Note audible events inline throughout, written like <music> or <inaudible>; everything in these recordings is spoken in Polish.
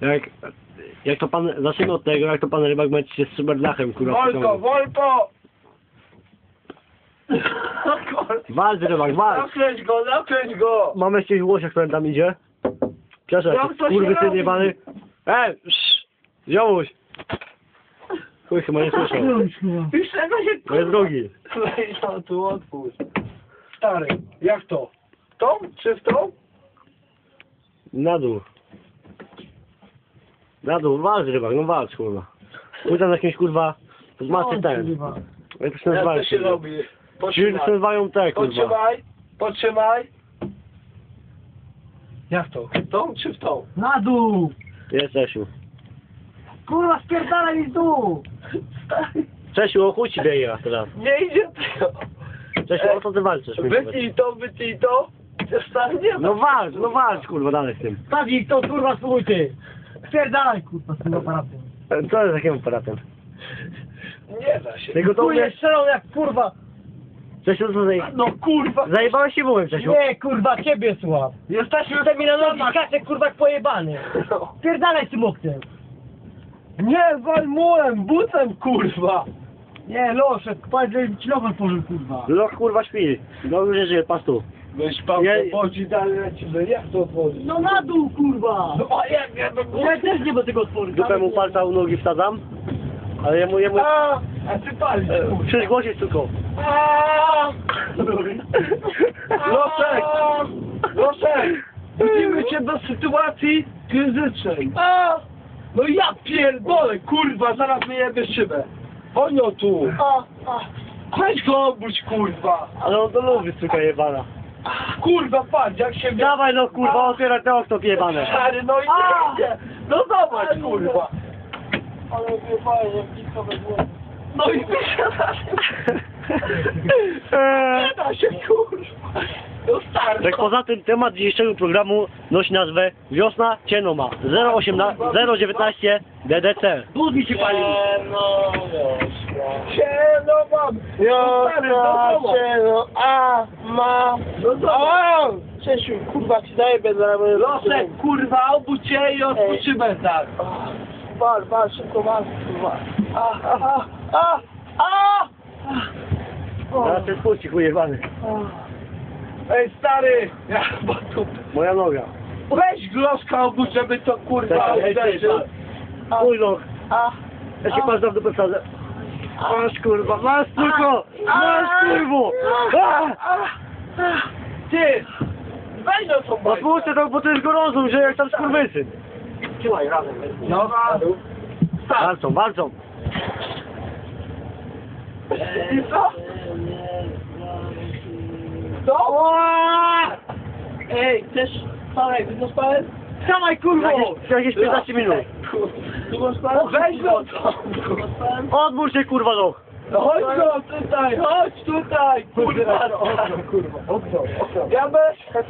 Jak, jak to pan, zacznijmy od tego, jak to pan rybak męczy się z cyberdachem, kurwa. Wolko. Wolko! <laughs> Walcz rybak, walcz! Nakręć go, nakręć go! Mamy jakiegoś łosia, który tam idzie. Przeszedł, Jak to się kurwy syn robi? jebany. Ej, sz, ziomuś! Chuj, chyba nie słyszał. Już czego się To jest drugi. No tu odpuść. Stary, jak to? W tą czy w tą? Na dół. Na dół, walcz rybak, no walcz kurwa. Pójdź tam na jakimś kurwa, to zmacy ten. Jak to się Jak nazywa? to się robi? Potrzymaj. się nazywają te kurwa. Potrzymaj, potrzymaj. Jak to? W tą czy w tą? Na dół! Jest Czesiu. Kurwa, spierdalaj mi z dół! Stary, Czesiu, o chuj ci biega teraz. nie idzie tego. Czesiu, o co ty walczysz? mi powiedz? Wytnij to, wytnij to. Stary nie ma. No walcz, no walcz kurwa dalej z tym. Stawik, to kurwa spróbuj ty! Spierdalaj kurwa z tym aparatem. Co jest takim aparatem? Nie da się. Tego to Chuj, mnie... strzelą jak kurwa! Czesiu, co zaj... No kurwa. Zajebałeś się byłem, Czesiu. Nie kurwa, ciebie słucham! Jesteśmy Tutaj mi na nogi skacze kurwa jak pojebany! No. Spierdalaj z tym oknem! Nie, walmułem, bucem kurwa. Nie, losze, patrz, że ci nową otworzył kurwa! Loch kurwa śpi. No już nie żyje, pas tu. Weź pan Nie- pochodzi dalej lecimy. Jak to otworzyć? No na dół kurwa! No a jak ja to Ja też nie będę tego otworzyć! Dupę mu palca u nogi wsadzam. Ale jemu, jemu... A, a ty palisz kurwa. Krzyż głosić tylko. A! Losek! Losek! Budzimy cię do sytuacji kryzysycznej. A! No ja pierdolę, kurwa, zaraz mnie jebie szybę. Honio tu. A, a, Weź go obudź, kurwa. Ale on to lubi, suka jebana. Kurwa, patrz, jak się... Dawaj no kurwa, otwieraj te okno jebane. Stary, no i A! nie idzie. No zobacz, kurwa. ale mnie fajnie, blisko głowy. No i wysiadasz. <laughs> Nie da się, kurwa. No. Tak poza tym temat dzisiejszego programu nosi nazwę Wiosna Cieno ma 018 019 DDC. Mózgi się pali! no, Sieno mam. No stary, no zobacz. no, a, ma, No zobacz. Czesiu, kurwa, ci daję bez ramy. Losek, kurwa, obudź się i odpoczymy tak. Wal, wal, szybko wal, kurwa. A, a, a, a. Teraz jest puści chuj jebany. Ej, stary. Ja, bo tu... Moja noga. Weź gloska obudź, żeby to kurwa Tak, ej, uderzył. Mój loch. A, Ja się na dupę wsadzę. Masz kurwa, masz tylko! Masz kurwo! A! Ty! Weź no to No puszczę to, bo to jest gorąco, że jak tam skurwysyn. Trzymaj razem. No, tak. Walczą, walczą. I co? Co? Ej, chcesz spalek, ty to spalek? Dawaj, kurwa! Jakieś, jakieś 15 minut. Tu masz spalek? Weź no to! Odbór się kurwa loch. No chodź no tutaj, chodź tutaj! Kurwa, <laughs> kurwa, okno, okno. Ja bez...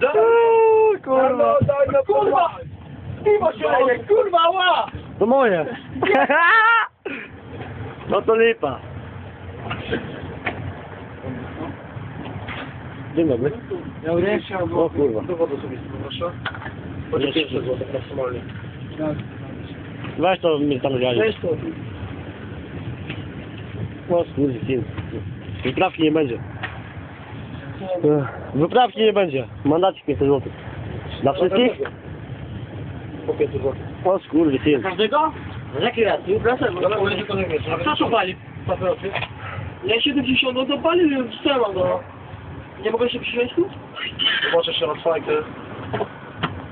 Daj, kurwa. no, daj no, kurwa! Piwo się leje, kurwa, ła! To moje. <laughs> <laughs> No to lipa. Dzień dobry. Dobry. O kurwa. Dowodu sobie proszę. Będzie 500 zł maksymalnie. Weź to mnie tam zjadzie. Weź to. O. Wyprawki nie będzie. Ech, Wyprawki nie będzie. Mandacik 500 zł. Dla wszystkich? Po 500 zł. O skurwy syn. Każdego? Z jakiej racji? Ale może tylko nie wiesz. A kto tu pali papierosy? Ja 70, no to paliłem, strzelam, no. Nie mogę się przyjąć tu? Zobaczę się na fajkę.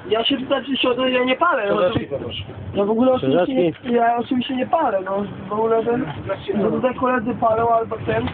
Ja się tutaj przysiądę, ja nie palę. No, to, poproszę. ja w ogóle oczywiście nie, ja oczywiście nie palę, no. W ogóle ten, no tutaj koledzy palą, albo ten,